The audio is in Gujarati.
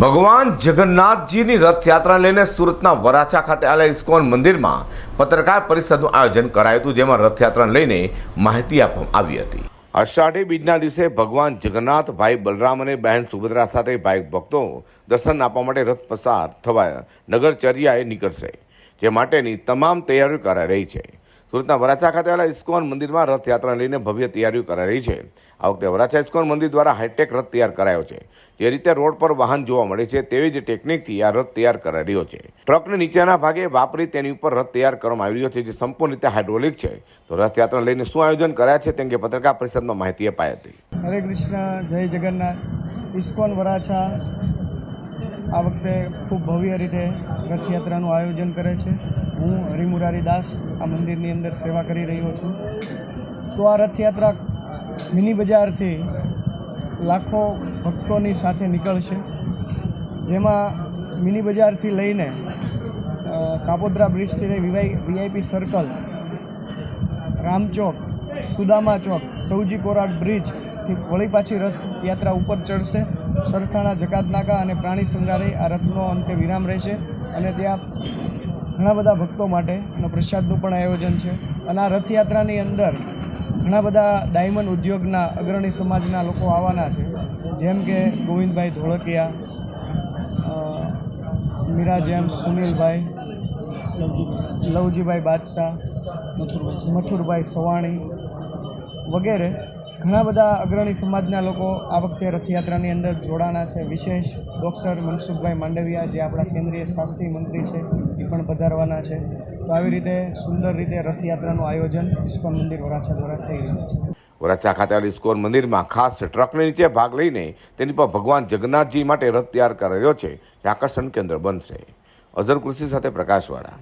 ભગવાન જગન્નાથજીની રથયાત્રા લઈને સુરતના વરાછા ખાતે આવેલા ઇસ્કોન મંદિરમાં પત્રકાર પરિષદનું આયોજન કરાયું હતું, જેમાં રથયાત્રા લઈને માહિતી આપવામાં આવી હતી. અષાઢી બીજના દિવસે ભગવાન જગન્નાથ, ભાઈ બલરામ અને બહેન સુભદ્રા સાથે ભાઈ ભક્તો દર્શન આપવા માટે રથ પસાર થવા નગરચર્યાએ નીકળશે, જે માટેની તમામ તૈયારીઓ કરાઈ રહી છે. સુરતના વરાછા ખાતે આવેલા ઇસ્કોન મંદિરમાં રથયાત્રા લઈને ભવ્ય તૈયારીઓ કરાઈ રહી છે. આ વખતે વરાછા ઇસ્કોન મંદિર દ્વારા હાઈટેક રથ તૈયાર કરાયો છે. જે રીતે રોડ પર વાહન જોવા મળે છે, તેવી જ ટેકનિકથી આ રથ તૈયાર કરાઈ રહ્યો છે. ટ્રકને નીચેના ભાગે વાપરી તેની ઉપર રથ તૈયાર કરવામાં આવી રહ્યો છે, જે સંપૂર્ણ રીતે હાઇડ્રોલિક છે. તો રથયાત્રા લઈને શું આયોજન કરાયા છે, તે અંગે પત્રકાર પરિષદમાં માહિતી અપાઈ હતી. હરે કૃષ્ણ, જય જગન્નાથ. ઇસ્કોન વરાછા આ વખતે ખૂબ ભવ્ય રીતે રથયાત્રાનું આયોજન કરે છે. હું હરિમુરારી દાસ આ મંદિરની અંદર સેવા કરી રહ્યો છું. તો આ રથયાત્રા મિની બજારથી લાખો ભક્તોની સાથે નીકળશે. જેમાં મિની બજારથી લઈને કાપોદ્રા બ્રિજથી લઈ VI VIP circle Ramchowk Sudama Chowk, સૌજી કોરાટ બ્રિજથી વળી પાછી રથયાત્રા ઉપર ચડશે. સરથાણા, જકાતનાકા અને પ્રાણી સંગ્રહાલય આ રથનો અંતે વિરામ રહેશે અને ત્યાં ઘણા બધા ભક્તો માટે પ્રસાદનું પણ આયોજન છે. અને આ રથયાત્રાની અંદર ઘણા બધા ડાયમંડ ઉદ્યોગના અગ્રણી સમાજના લોકો આવવાના છે. જેમ કે ગોવિંદભાઈ ધોળકિયા મીરા જેમ્સ, સુનિલભાઈ, લવજીભાઈ બાદશાહ, મથુરભાઈ સવાણી વગેરે ઘણા બધા અગ્રણી સમાજના લોકો આ વખતે રથયાત્રાની અંદર જોડાણા છે. વિશેષ ડૉક્ટર મનસુખભાઈ માંડવિયા, જે આપણા કેન્દ્રીય શાસ્ત્રીય મંત્રી છે, એ પણ પધારવાના છે. તો આવી રીતે સુંદર રીતે રથયાત્રાનું આયોજન ઇસ્કોન મંદિર વરાછા દ્વારા થઈ રહ્યું છે. વરાછા ખાતે આવેલ ઇસ્કોન મંદિરમાં ખાસ ટ્રકની નીચે ભાગ લઈને તેની પર ભગવાન જગન્નાથજી માટે રથ તૈયાર કરાયો છે. જે આકર્ષણ કેન્દ્ર બનશે. અઝર કૃષિ સાથે પ્રકાશવાળા.